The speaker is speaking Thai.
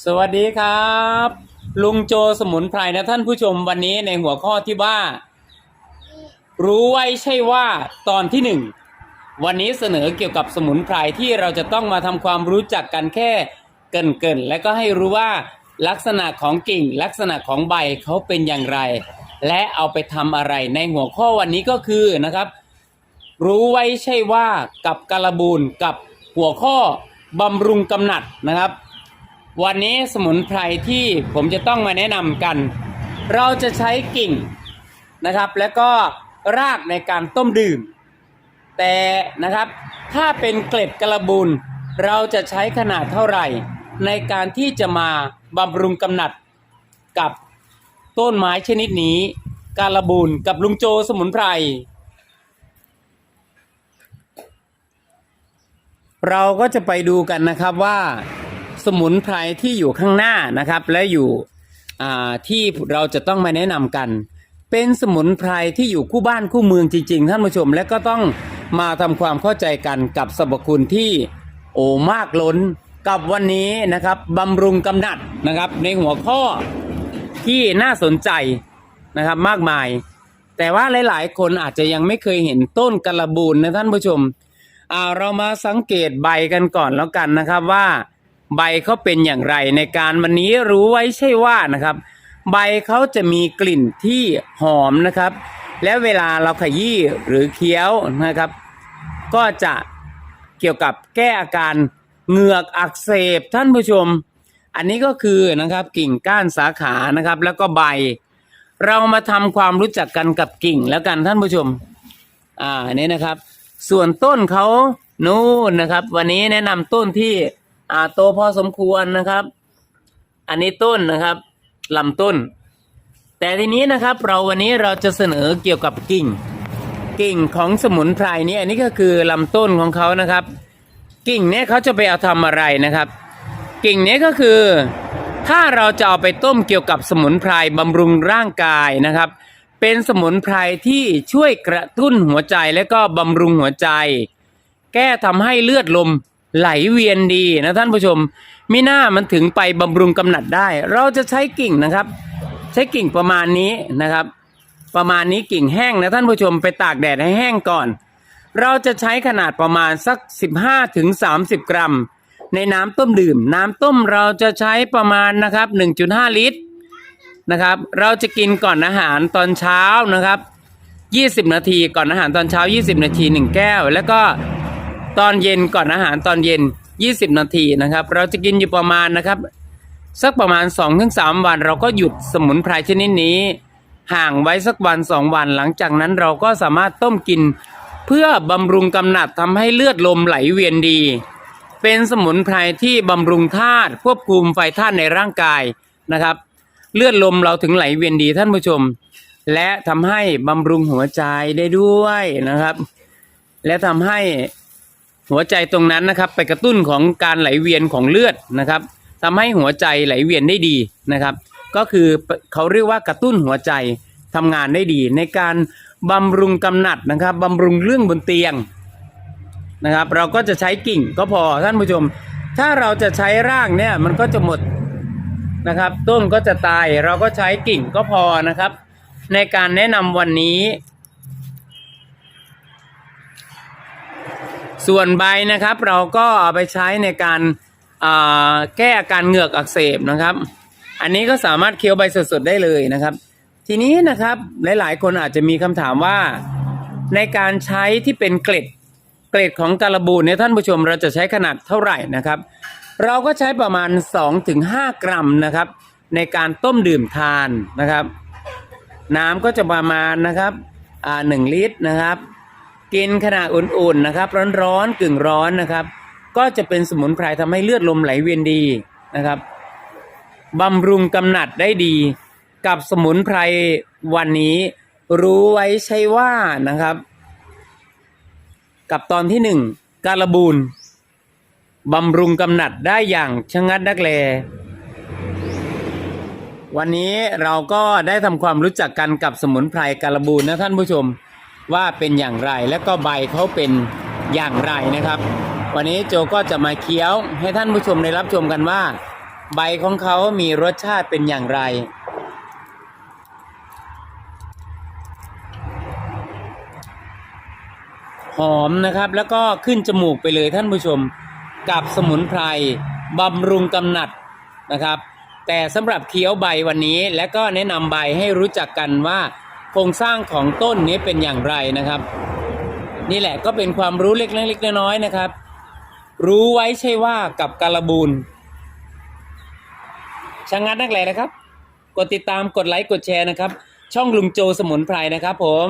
สวัสดีครับ ลุงโจสมุนไพรนะท่านผู้ชมวันนี้ในหัวข้อที่ว่า รู้ไว้ใช่ว่าตอนที่หนึ่งวันนี้เสนอเกี่ยวกับสมุนไพรที่เราจะต้องมาทำความรู้จักกันแค่เกินๆและก็ให้รู้ว่าลักษณะของกิ่ง ลักษณะของใบเขาเป็นอย่างไร และเอาไปทำอะไรในหัวข้อวันนี้ก็คือนะครับ รู้ไว้ใช่ว่ากับกาลบูนกับหัวข้อบำรุงกำหนัดนะครับ วันนี้สมุนไพรที่ผมจะต้องมาแนะนำกัน เราจะใช้กิ่งนะครับ แล้วก็รากในการต้มดื่ม แต่นะครับถ้าเป็นเกล็ดกระบุนเราจะใช้ขนาดเท่าไหร่ ในการที่จะมาบำรุงกำหนัดกับต้นไม้ชนิดนี้ การบูนกับลุงโจสมุนไพร เราก็จะไปดูกันนะครับว่า สมุนไพรที่อยู่ข้างหน้านะครับ และอยู่ที่เราจะต้องมาแนะนำกัน เป็นสมุนไพรที่อยู่คู่บ้านคู่เมืองจริง ๆ ท่านผู้ชมและก็ต้องมาทำความเข้าใจกันกับสรรพคุณที่โอมากล้นกับวันนี้นะครับบำรุงกำหนัดนะครับ ในหัวข้อที่น่าสนใจนะครับมากมาย แต่ว่าหลายๆ คนอาจจะยังไม่เคยเห็นต้นกระบูนนะท่านผู้ชมอ่าเรามาสังเกตใบกันก่อนแล้วกันนะครับว่า ใบเขาเป็นอย่างไรในการวันนี้รู้ไว้ใช่ว่านะครับ ใบเขาจะมีกลิ่นที่หอมนะครับ และเวลาเราขยี้หรือเคี้ยวนะครับ ก็จะเกี่ยวกับแก้อาการเหงือกอักเสบท่านผู้ชม อันนี้ก็คือนะครับกิ่งก้านสาขานะครับ แล้วก็ใบ เรามาทำความรู้จักกันกับกิ่งแล้วกันท่านผู้ชม อ่าอันนี้นะครับ ส่วนต้นเขานู่นนะครับ วันนี้แนะนำต้นที่ อ่าโตพอสมควรนะครับ อันนี้ต้นนะครับลำต้น แต่ทีนี้นะครับเราวันนี้เราจะเสนอเกี่ยวกับกิ่ง กิ่งของสมุนไพรนี้อันนี้ก็คือลำต้นของเขานะครับ กิ่งเนี้ยเขาจะไปเอาทำอะไรนะครับ กิ่งเนี้ยก็คือ ถ้าเราจะเอาไปต้มเกี่ยวกับสมุนไพรบำรุงร่างกายนะครับ เป็นสมุนไพรที่ช่วยกระตุ้นหัวใจและก็บำรุงหัวใจ แก้ทำให้เลือดลม ไหลเวียนดีนะท่านผู้ชมมิน่ามันถึงไปบำรุงกำหนัดได้ เราจะใช้กิ่งนะครับ ใช้กิ่งประมาณนี้นะครับ ประมาณนี้กิ่งแห้งนะท่านผู้ชมไปตากแดดให้แห้งก่อน เราจะใช้ขนาดประมาณสัก 15ถึง30กรัม ในน้ำต้มดื่ม น้ำต้มเราจะใช้ประมาณนะครับ 1.5 ลิตรนะครับ เราจะกินก่อนอาหารตอนเช้านะครับ 20 นาทีก่อนอาหารตอนเช้า 20 นาที 1 แก้ว แล้วก็ ตอนเย็นก่อนอาหารตอนเย็น 20 นาทีนะครับ เราจะกินอยู่ประมาณนะครับ สักประมาณ 2-3 วัน เราก็หยุดสมุนไพรชนิดนี้ ห่างไว้สักวัน 2 วัน หลังจากนั้นเราก็สามารถต้มกิน เพื่อบำรุงกำหนัดทำให้เลือดลมไหลเวียนดี เป็นสมุนไพรที่บำรุงธาตุควบคุมไฟธาตุในร่างกายนะครับ เลือดลมเราถึงไหลเวียนดีท่านผู้ชม และทำให้บำรุงหัวใจได้ด้วยนะครับ และทำให้ หัวใจตรงนั้นนะครับ ไปกระตุ้นของการไหลเวียนของเลือดนะครับทำให้หัวใจไหลเวียนได้ดีนะครับ ก็คือเขาเรียกว่ากระตุ้นหัวใจทำงานได้ดี ในการบำรุงกำหนัดนะครับบำรุงเรื่องบนเตียงนะครับ เราก็จะใช้กิ่งก็พอท่านผู้ชม ถ้าเราจะใช้รากเนี่ยมันก็จะหมดนะครับ ต้นก็จะตายเราก็ใช้กิ่งก็พอนะครับ ในการแนะนำวันนี้ ส่วนใบนะครับเราก็เอาไปใช้ในการาแก้อาการเหงือกอักเสบนะครับ อันนี้ก็สามารถเคี้ยวใบสดๆได้เลยนะครับ ทีนี้นะครับหลายๆ คนอาจจะมีคำถามว่า ในการใช้ที่เป็นเกล็ดเกล็ดของการบูนเนี่ยท่านผู้ชมเราจะใช้ขนาดเท่าไหร่นะครับ เราก็ใช้ประมาณ 2-5 กรัมนะครับ ในการต้มดื่มทานนะครับ น้ำก็จะประมาณนะครับอ่าหนึ่งลิตรนะครับ กินขณะอุ่นๆนะครับ ร้อนๆกึ่งร้อนนะครับ ก็จะเป็นสมุนไพรทำให้เลือดลมไหลเวียนดีนะครับบำรุงกำหนัดได้ดี กับสมุนไพรวันนี้ รู้ไว้ใช่ว่านะครับ กับตอนที่หนึ่งการบูนบำรุงกำหนัดได้อย่างชะงัดนักแล วันนี้เราก็ได้ทำความรู้จักกันกับสมุนไพรการบูนนะท่านผู้ชม ว่าเป็นอย่างไรและก็ใบเขาเป็นอย่างไรนะครับ วันนี้โจก็จะมาเคี้ยวให้ท่านผู้ชมได้รับชมกันว่า ใบของเขามีรสชาติเป็นอย่างไร หอมนะครับแล้วก็ขึ้นจมูกไปเลยท่านผู้ชมกับสมุนไพรบำรุงกำหนัดนะครับ แต่สำหรับเคี้ยวใบวันนี้และก็แนะนำใบให้รู้จักกันว่า โครงสร้างของต้นนี้เป็นอย่างไรนะครับ นี่แหละก็เป็นความรู้เล็กๆน้อยๆนะครับ รู้ไว้ใช่ว่ากับการบูนช่างงานนักแหล่นะครับ กดติดตามกดไลค์กดแชร์นะครับ ช่องลุงโจสมุนไพรนะครับผม